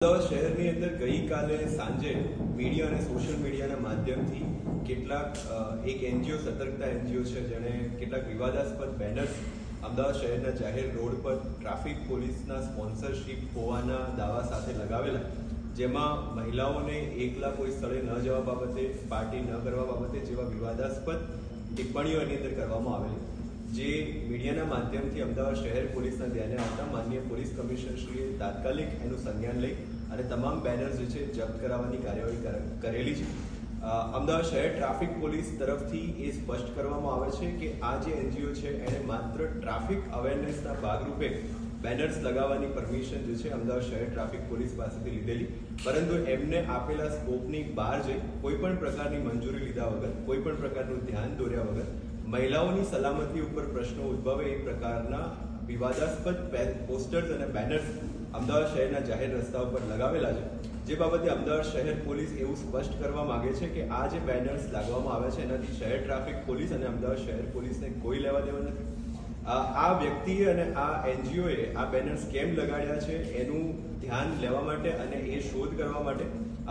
અમદાવાદ શહેરની અંદર ગઈકાલે સાંજે મીડિયા અને સોશિયલ મીડિયાના માધ્યમથી કેટલાક એક એનજીઓ, સતર્કતા એનજીઓ છે, જેણે કેટલાક વિવાદાસ્પદ બેનર્સ અમદાવાદ શહેરના જાહેર રોડ પર ટ્રાફિક પોલીસના સ્પોન્સરશીપ હોવાના દાવા સાથે લગાવેલા, જેમાં મહિલાઓને એકલા કોઈ સ્થળે ન જવા બાબતે પાર્ટી ન કરવા બાબતે જેવા વિવાદાસ્પદ ટિપ્પણીઓ એની અંદર કરવામાં આવેલી. જે મીડિયાના માધ્યમથી અમદાવાદ શહેર પોલીસના ધ્યાને આવતા માનનીય પોલીસ કમિશનરશ્રીએ તાત્કાલિક એનું સંજ્ઞાન લઈ અને તમામ બેનર્સ જે છે જપ્ત કરાવવાની કાર્યવાહી કર- કરેલી છે. અમદાવાદ શહેર ટ્રાફિક પોલીસ તરફથી એ સ્પષ્ટ કરવામાં આવે છે કે આ જે એનજીઓ છે એણે માત્ર ટ્રાફિક અવેરનેસના ભાગરૂપે બેનર્સ લગાવવાની પરમિશન જે છે અમદાવાદ શહેર ટ્રાફિક પોલીસ પાસેથી લીધેલી. પરંતુ એમને આપેલા સ્કોપની બહાર જઈ કોઈ પણ પ્રકારની મંજૂરી લીધા વગર, કોઈ પણ પ્રકારનું ધ્યાન દોર્યા વગર મહિલાઓની સલામતી ઉપર પ્રશ્નો ઉદ્ભવે એ પ્રકારના વિવાદાસ્પદ પોસ્ટર્સ અને બેનર્સ અમદાવાદ શહેરના જાહેર રસ્તા ઉપર લગાવેલા છે. જે બાબતે અમદાવાદ શહેર પોલીસ એવું સ્પષ્ટ કરવા માંગે છે કે આ જે બેનર્સ લાગવામાં આવે છે, એનાથી શહેર ટ્રાફિક પોલીસ અને અમદાવાદ શહેર પોલીસને કોઈ લેવા દેવા નથી. આ વ્યક્તિએ અને આ એનજીઓએ આ બેનર્સ કેમ લગાડ્યા છે, એનું ધ્યાન લેવા માટે અને એ શોધ કરવા માટે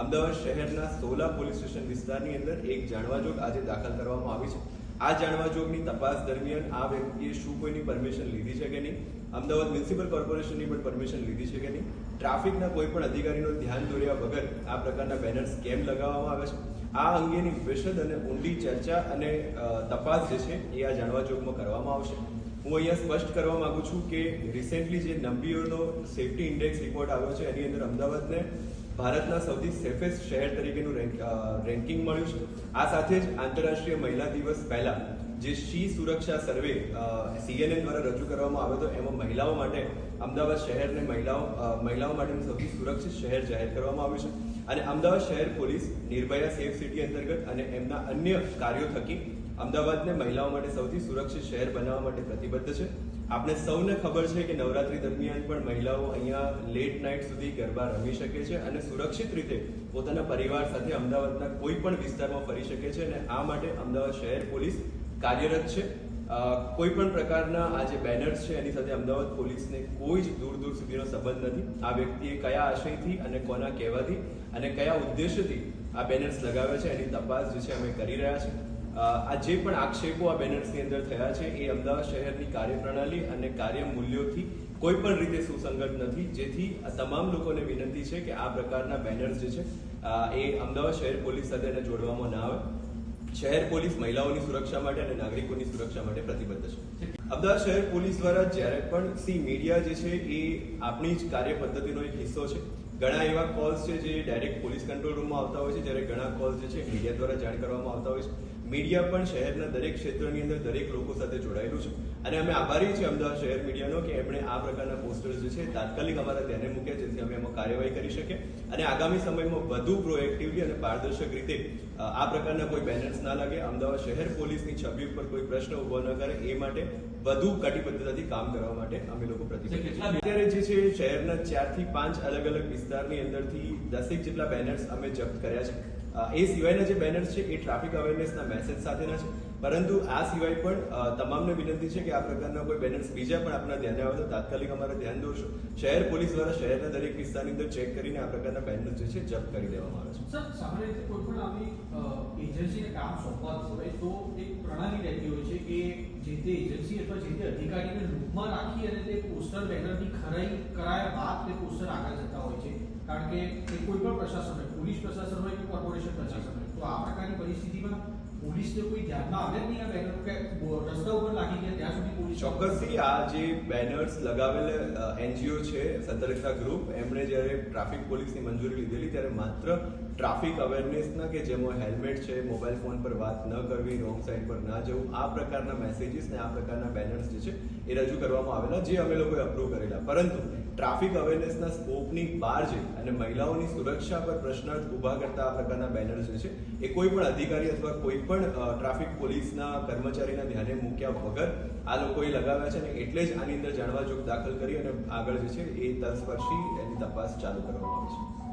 અમદાવાદ શહેરના સોલા પોલીસ સ્ટેશન વિસ્તારની અંદર એક જાણવાજોગ આજે દાખલ કરવામાં આવી છે. આ જાણવાજોગની તપાસ દરમિયાન આ વ્યક્તિએ શું કોઈની પરમિશન લીધી છે કે નહીં? અમદાવાદ મ્યુનિસિપલ કોર્પોરેશનની પણ પરમિશન લીધી છે કે નહીં? ટ્રાફિકના કોઈ પણ અધિકારીનું ધ્યાન દોર્યા વગર આ પ્રકારના બેનર્સ કેમ લગાવવામાં આવે છે? આ અંગેની વિશદ અને ઊંડી ચર્ચા અને તપાસ જે છે એ આ જાણવા જોગમાં કરવામાં આવશે. હું અહીંયા સ્પષ્ટ કરવા માંગુ છું કે રિસેન્ટલી જે નંબીઓનો સેફટી ઇન્ડેક્સ રિપોર્ટ આવ્યો છે, એની અંદર અમદાવાદને ભારતના સૌથી સેફેસ્ટ શહેર તરીકેનું રેન્ક- રેન્કિંગ મળ્યું છે. આ સાથે જ આંતરરાષ્ટ્રીય મહિલા દિવસ પહેલા જે શી સુરક્ષા સર્વે સીએનએન દ્વારા રજૂ કરવામાં આવ્યો હતો, એમાં મહિલાઓ માટે અમદાવાદ શહેરને મહિલાઓ મહિલાઓ માટેનું સૌથી સુરક્ષિત શહેર જાહેર કરવામાં આવ્યું છે. અને અમદાવાદ શહેર પોલીસ નિર્ભયા સેફ સિટી અંતર્ગત અને એમના અન્ય કાર્યો થકી અમદાવાદને મહિલાઓ માટે સૌથી સુરક્ષિત શહેર બનાવવા માટે પ્રતિબદ્ધ છે. આપણે સૌને ખબર છે કે નવરાત્રી દરમિયાન પણ મહિલાઓ અહીંયા લેટ નાઇટ સુધી ગરબા રમી શકે છે અને સુરક્ષિત રીતે પોતાના પરિવાર સાથે અમદાવાદના કોઈ પણ વિસ્તારમાં ફરી શકે છે અને આ માટે અમદાવાદ શહેર પોલીસ કાર્યરત છે. કોઈ પણ પ્રકારના આ જે બેનર્સ છે એની સાથે અમદાવાદ પોલીસને કોઈ જ દૂર દૂર સુધીનો સંબંધ નથી. આ વ્યક્તિએ કયા આશયથી અને કોના કહેવાથી અને કયા ઉદ્દેશ્યથી આ બેનર્સ લગાવ્યા છે એની તપાસ જે છે અમે કરી રહ્યા છીએ. આ જે પણ આક્ષેપો આ બેનર્સની અંદર થયા છે, એ અમદાવાદ શહેરની કાર્યપ્રણાલી અને કાર્ય મૂલ્યોથી કોઈ પણ રીતે સુસંગત નથી. જેથી તમામ લોકોને વિનંતી છે કે આ પ્રકારના બેનર્સ જે છે એ અમદાવાદ શહેર પોલીસ સાથે જોડવામાં ના આવે. શહેર પોલીસ મહિલાઓની સુરક્ષા માટે અને નાગરિકોની સુરક્ષા માટે પ્રતિબદ્ધ છે. અમદાવાદ શહેર પોલીસ દ્વારા જ્યારે પણ સી મીડિયા જે છે, એ આપણી જ કાર્ય પદ્ધતિનો એક હિસ્સો છે. ઘણા એવા કોલ્સ છે જે ડાયરેક્ટ પોલીસ કંટ્રોલ રૂમમાં આવતા હોય છે. જ્યારે ઘણા કોલ્સ જે છે મીડિયા દ્વારા જાણ કરવામાં આવતા હોય છે. મીડિયા પણ શહેરના દરેક ક્ષેત્રની અંદર દરેક લોકો સાથે જોડાયેલું છે. અને અમે આભારી છીએ અમદાવાદ શહેર મીડિયાનો કે એમણે આ પ્રકારના પોસ્ટર્સ જે છે તાત્કાલિક અમારા ધ્યાને મૂક્યા જેથી અમે એમાં કાર્યવાહી કરી શકીએ. અને આગામી સમયમાં વધુ પ્રોએક્ટિવલી અને પારદર્શક રીતે આ પ્રકારના કોઈ બેનર્સ ના લાગે. અમદાવાદ શહેર પોલીસની છબી ઉપર કોઈ પ્રશ્ન ઊભો ન કરે. એ માટે વધુ કટિબદ્ધતાથી કામ કરવા માટે અમે લોકો પ્રતિબદ્ધ અત્યારે જે છે શહેરના ચારથી પાંચ અલગ અલગ વિસ્તારની અંદરથી દસેક જેટલા બેનર્સ અમે જપ્ત કર્યા છે. એ સિવાયના જે બેનર્સ છે, એ ટ્રાફિક અવેરનેસના મેસેજ સાથેના છે. પરંતુ આ સિવાય પણ તમામને વિનંતી છે કે આ પ્રકારના કોઈ બેનર્સ બીજા પણ આપણા ધ્યાને આવે તો તાત્કાલિક અમારે ધ્યાન દોરશો. શહેર પોલીસ દ્વારા શહેરના દરેક વિસ્તારની અંદર ચેક કરીને આ પ્રકારના બેનર્સ જે છે, જપ્ત કરી દેવામાં આવે છે. સર, સામાન્ય રીતે કોઈ પણ આવી એજન્સીને કામ સોંપવાનું હોય તો એક પ્રણાલી રહેતી હોય તે એજન્સી અથવા જે તે અધિકારીને લૂપમાં રાખી અને તે પોસ્ટર બેનરની ખરાઈ કરાયા બાદ તે પોસ્ટર આગળ જતા હોય છે. કારણ કે તે કોઈ પણ પ્રશાસન હોય, પોલીસ પ્રશાસન હોય કે કોર્પોરેશન પ્રશાસન હોય, તો આ પ્રકારની પરિસ્થિતિમાં પોલીસને કોઈ ધ્યાનમાં આવે નહીં આ રસ્તા ઉપર લાગી ગયા ત્યાં સુધી પોલીસ ચોક્કસથી આ જે બેનર્સ લગાવેલ એનજીઓ છે સતર્કતા ગ્રુપ એમણે જ્યારે ટ્રાફિક પોલીસની મંજૂરી લીધેલી, ત્યારે માત્ર ટ્રાફિક અવેરનેસના કે જેમાં હેલ્મેટ છે મોબાઈલ ફોન પર વાત ન કરવી રોંગ સાઈડ પર ના જવું, આ પ્રકારના મેસેજીસ ને આ પ્રકારના બેનર્સ જે છે, એ રજૂ કરવામાં આવેલા, જે અમે લોકોએ અપ્રૂવ કરેલા. પરંતુ ટ્રાફિક અવેરનેસના સ્કોપની બહાર જઈ અને મહિલાઓની સુરક્ષા પર પ્રશ્નાર્થ ઊભા કરતા આ પ્રકારના બેનર્સ જે છે, એ કોઈ પણ અધિકારી અથવા કોઈ પણ ટ્રાફિક પોલીસના કર્મચારીના ધ્યાને મૂક્યા વગર આ લોકોએ લગાવ્યા છે અને એટલે જ આની અંદર જાણવા જોગ દાખલ કરી અને આગળ જે છે, એ તલસ્પર્શી એની તપાસ ચાલુ કરવામાં આવી છે.